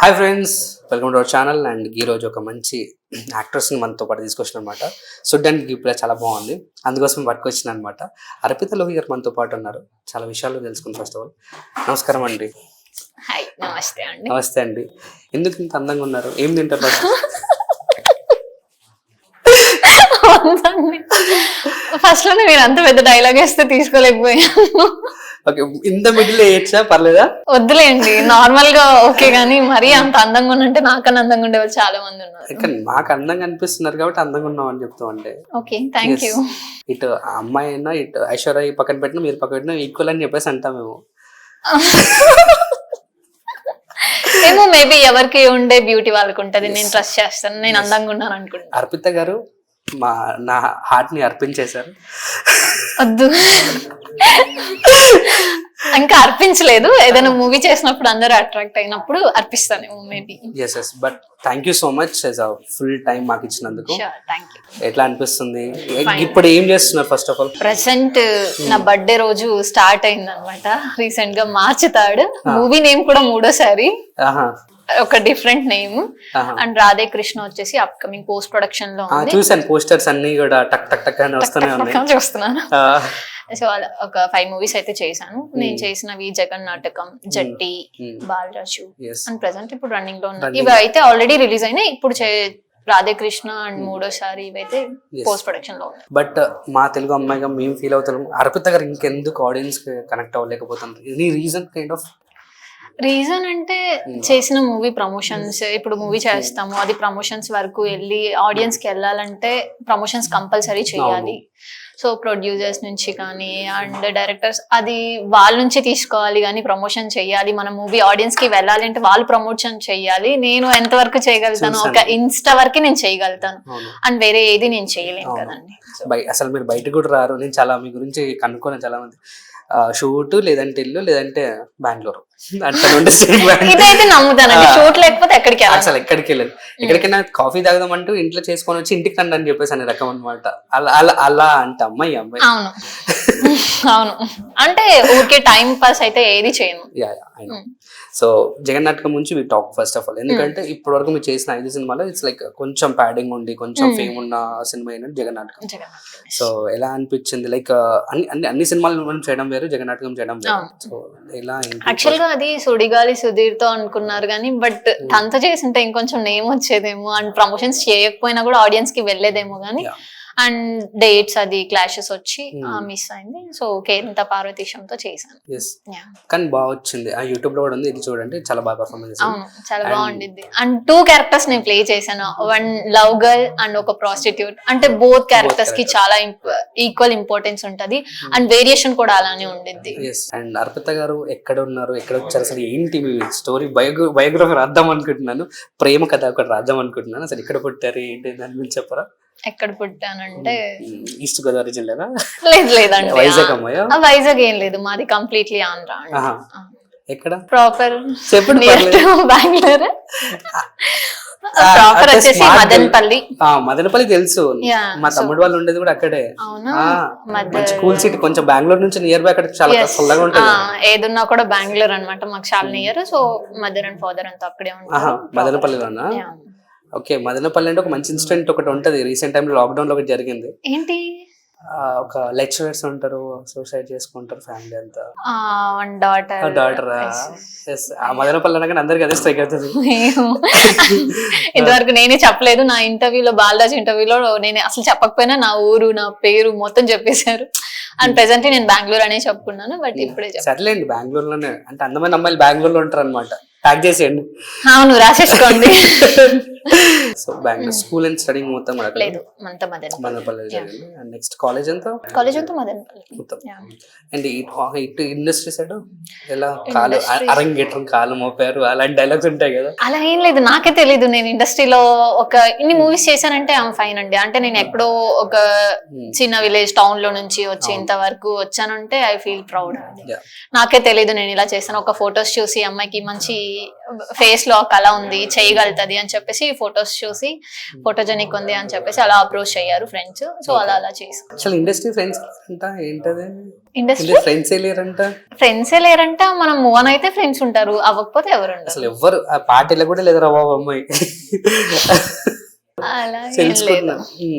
Hi friends welcome to our channel and ఈ రోజు ఒక మంచి యాక్ట్రెస్ని మనతో పాటు తీసుకొచ్చిన అనమాట చూడ్డానికి ఇప్పుడు చాలా బాగుంది. అందుకోసం పట్టుకొచ్చిన అనమాట అర్పిత లోహి గారు మనతో పాటు ఉన్నారు. చాలా విషయాలు తెలుసుకుని ఫస్ట్ ఆఫ్ ఆల్ నమస్కారం అండి. హాయ్ నమస్తే అండి. నమస్తే అండి. ఎందుకు ఇంత అందంగా ఉన్నారు? ఏం తింటారు ఫస్ట్లోనే మీరు అంత పెద్ద డైలాగ్ వేస్తే తీసుకోలేకపోయాను. ఓకే ఇంత మిడిల్ వేయచ్చా పర్లేదా? వద్దులేండి. నార్మల్గా ఓకే కానీ మరీ అంత అందంగా ఉన్నంటే నాకన్నా అందంగా ఉండే వాళ్ళు చాలా మంది ఉన్నారు. మాకు అందంగా అనిపిస్తున్నారు కాబట్టి అందంగా ఉన్నాం అని చెప్తాం అంటే ఓకే థ్యాంక్ యూ ఇటు ఆ అమ్మాయి అయినా ఇటు ఐశ్వర్య పక్కన పెట్టినా మీరు పక్కన పెట్టినా ఈక్వల్ అని చెప్పేసి అంటాం మేము. ఏమో మేబీ ఎవరికి ఉండే బ్యూటీ వాళ్ళకి ఉంటది నేను ట్రస్ట్ చేస్తాను. నేను అందంగా ఉన్నాను అనుకుంటా అర్పిత గారు మా నా హార్ట్ని అర్పించేశారు. వద్దు. ఇంకా అర్పించలేదు. ఏదైనా మూవీ చేసినప్పుడు అందరూ అట్రాక్ట్ అయినప్పుడు అర్పిస్తాను maybe S S but thank you so much full time మాకు ఇచ్చినందుకు. ఎట్లా అనిపిస్తుంది? ఇప్పుడు ఏం చేస్తున్నారు ఫస్ట్ ఆఫ్ ఆల్ ప్రెసెంట్ నా బర్త్డే రోజు స్టార్ట్ అయింది అనమాట రీసెంట్గా మార్చి థర్డ్. మూవీ నేమ్ కూడా మూడోసారి. ఒక different name. And Radhe Krishna వచ్చేసి అప్కమింగ్ పోస్ట్ ప్రొడక్షన్లో చూసాను పోస్టర్స్ అన్ని కూడా టక్ టక్ టక్ అని వస్తూనే ఉన్నాయి. చూస్తున్నాను. సో ఒక ఫైవ్ మూవీస్ అయితే చేశాను. నేను చేసినవి జగన్ నాటకం జట్టి Hmm. బాలరాజు. అండ్ ప్రెసెంట్ ఇప్పుడు రన్నింగ్లో ఉన్నాయి. ఇవి అయితే ఆల్రెడీ రిలీజ్ అయినాయి. ఇప్పుడు చే- రాధే కృష్ణ అండ్ మూడోసారి ఇవైతే. పోస్ట్ ప్రొడక్షన్లో బట్ మా తెలుగు అమ్మాయిగా మేము ఫీల్ అవుతున్నాం. అర్పిత గారు ఇంకెందుకు audience connect అవ్వలేకపోతున్నారు any reason kind of reason అంటే చేసిన మూవీ ప్రమోషన్స్ ఇప్పుడు మూవీ చేస్తాము అది ప్రమోషన్స్ వరకు వెళ్ళి ఆడియన్స్కి వెళ్ళాలంటే ప్రమోషన్స్ కంపల్సరీ చేయాలి. సో ప్రొడ్యూసర్స్ నుంచి కానీ అండ్ డైరెక్టర్స్ అది వాళ్ళ నుంచి తీసుకోవాలి కానీ ప్రమోషన్ చేయాలి. మన మూవీ ఆడియన్స్కి వెళ్ళాలి అంటే వాళ్ళు ప్రమోషన్ చేయాలి. నేను ఎంతవరకు చేయగలుగుతాను? ఒక. ఇన్స్టా వరకు నేను చేయగలుగుతాను. అండ్ వేరే ఏది నేను చేయలేను. కదండి. అసలు మీరు బయటకు కూడా రారు. నేను చాలా మీ గురించి కనుక్కున్నాను చాలా మంది షూట్ లేదంటే ఇల్లు లేదంటే బెంగళూరు. ఇదైతే నమ్ముతానండి. షూట్ లేకపోతే ఎక్కడికి. అసలు ఎక్కడికి వెళ్ళదు ఎక్కడికైనా కాఫీ తాగదాం అంటూ ఇంట్లో చేసుకొని వచ్చి ఇంటికి రండి అని చెప్పేసి అనే రకం అనమాట అలా అలా అలా అంటే అమ్మాయి అమ్మాయి అవును. అంటే ఊరికే టైం పాస్ అయితే ఏది చేయను. యా సో జగన్ నాటకం నుంచి we talk first of all ఎందుకంటే ఇప్పటి వరకు మీరు చేసిన ఐదు సినిమాలో ఇట్స్ లైక్ కొంచెం ప్యాడింగ్ ఉండి కొంచెం Hmm. ఫేమ్ ఉన్న సినిమా అయినట్టు జగన్ నాటకం సో ఎలా అనిపించింది? లైక్ అన్ని అన్ని అన్ని సినిమాలు మనం చేయడం వేరు జగన్ నాటకం చేయడం వేరు. సో ఎలా? యాక్చువల్గా అది సుడిగాలి సుధీర్తో అనుకున్నారు కానీ బట్ తనతో చేసింటే ఇంకొంచెం నేమ్ వచ్చేదేమో అండ్ ప్రమోషన్స్ చేయకపోయినా కూడా ఆడియన్స్కి వెళ్ళేదేమో కానీ. అండ్ డేట్స్ అది క్లాషెస్ వచ్చి Hmm. మిస్ అయింది. సో కేరింత పార్వతీశంతో చేశాను. Yes. Yeah. కానీ బాగా వచ్చింది. ఆ యూట్యూబ్లో కూడా ఉంది. ఇది చూడండి చాలా బాగా పర్ఫార్మెన్స్ అవును చాలా బాగుండిద్ది. అండ్ టూ క్యారెక్టర్స్ నేను ప్లే చేశాను. వన్ లవ్ గర్ల్ అండ్ ఒక ప్రాస్టిట్యూట్ అంటే బోత్ క్యారెక్టర్స్కి. చాలా ఈక్వల్ ఇంపార్టెన్స్ ఉంటది. అండ్ వేరియేషన్ కూడా అలానే ఉండిద్ది. అండ్ అర్పిత గారు ఎక్కడ ఉన్నారు? ఎక్కడ వచ్చారు? అసలు ఏంటి మీ స్టోరీ బయోగ్రఫీ బయోగ్రఫీ రాద్దాం అనుకుంటున్నాను. ప్రేమ కథ ఒకటి రాద్దాం అనుకుంటున్నాను. అసలు ఎక్కడ పుట్టారు? ఏంటి? దాని గురించి చెప్పరా? ఎక్కడ పుట్టానంటే ఈస్ట్ గోదావరి జిల్లానా? లేదు లేదండి. వైజాగ్ అమ్మాయా వైజాగ్ ఏం లేదు. మాది కంప్లీట్లీ ఆంధ్ర. ఎక్కడ? ప్రాపర్ చెప్పండి బెంగళూరు. ప్రాపర్ వచ్చేసి మదనపల్లి. మదనపల్లి తెలుసు. మా తమ్ముడు వాళ్ళు ఉండేది కూడా అక్కడే. అవునా? ఆ, మద- మంచి కూల్ సిటీ. కొంచెం బెంగళూరు నుంచి నియర్ బై అక్కడ చాలా. చల్లగా ఉంటుంది. ఏదున్నా కూడా బెంగళూరు అన్నమాట. మాకు చాలా near so mother and father అంతా అక్కడే ఉంటారు. మదనపల్లిలోనా. ఓకే మదనపల్లి అంటే ఒక మంచి ఇన్సిడెంట్ ఒకటి ఉంటది. రీసెంట్ టైం లాక్డౌన్లో ఒకటి జరిగింది. ఏంటి? ఒక లెక్చరర్స్ ఉంటారు సూసైడ్ చేసుకుంటారు ఫ్యామిలీ అంతా. వన్ డాటర్ డాటర్ ఎస్ ఆ? మదనపల్లి అనగానే అందరికి అదే స్ట్రైక్ అవుతుంది. ఇంతవరకు నేనే చెప్పలేదు. నా ఇంటర్వ్యూలో బాలరాజ్ ఇంటర్వ్యూలో నేను అసలు చెప్పకపోయినా నా ఊరు నా పేరు మొత్తం చెప్పేశారు. అండ్ ప్రెసెంట్లీ నేను బెంగళూరు అనే చెప్పుకున్నాను బట్ ఇప్పుడే చెప్ప సర్లేండి బెంగళూరులోనే అంటే అందమైన అమ్మాయిలు బెంగళూరులో ఉంటారు అనమాట ప్యాక్ చేసేయండి. అవును రాసేసుకోండి. So Bengaluru school and studying మొత్తం లేదు అంత మదన్ మదనపల్లి జరిగింది అండ్ నెక్స్ట్ కాలేజ్ అంతా? కాలేజ్ అంతా మదనపల్లి మొత్తం. అండ్ ఇటు ఇండస్ట్రీ సైడ్ ఎలా? కాలు. అరంగేట్రం కాలు మోపారు అలాంటి డైలాగ్స్ ఉంటాయి కదా? అలా ఏం లేదు. నాకే తెలీదు నేను ఇండస్ట్రీలో ఒక ఇన్ని మూవీస్ చేశానంటే ఐమ్ ఫైన్ అండి. అంటే నేను ఎక్కడో ఒక చిన్న విలేజ్ టౌన్లో నుంచి వచ్చి ఇంతవరకు వచ్చానంటే ఐ ఫీల్ ప్రౌడ్. నాకే తెలీదు నేను ఇలా చేశాను. ఒక ఫొటోస్ చూసి అమ్మాయికి మంచి ఫేస్లో ఒక కళ ఉంది చేయగలుగుతుంది అని చెప్పేసి ఫొటోస్ చూసి ఫోటోజెనిక్ ఉంది అని చెప్పేసి అలా అప్రోచ్ అయ్యారు ఫ్రెండ్స్ సో అలా అలా చేసి. అసలు ఇండస్ట్రీ ఫ్రెండ్స్ అంట ఏంటది? ఇండస్ట్రీ ఫ్రెండ్స్ లేరంట? ఫ్రెండ్సే లేరంట మనం మూవ్ అని అయితే ఫ్రెండ్స్ ఉంటారు అవ్వకపోతే ఎవరు అసలు ఎవ్వరు ఆ పార్టీలో కూడా లేదురా బాబు అమ్మాయి. అలా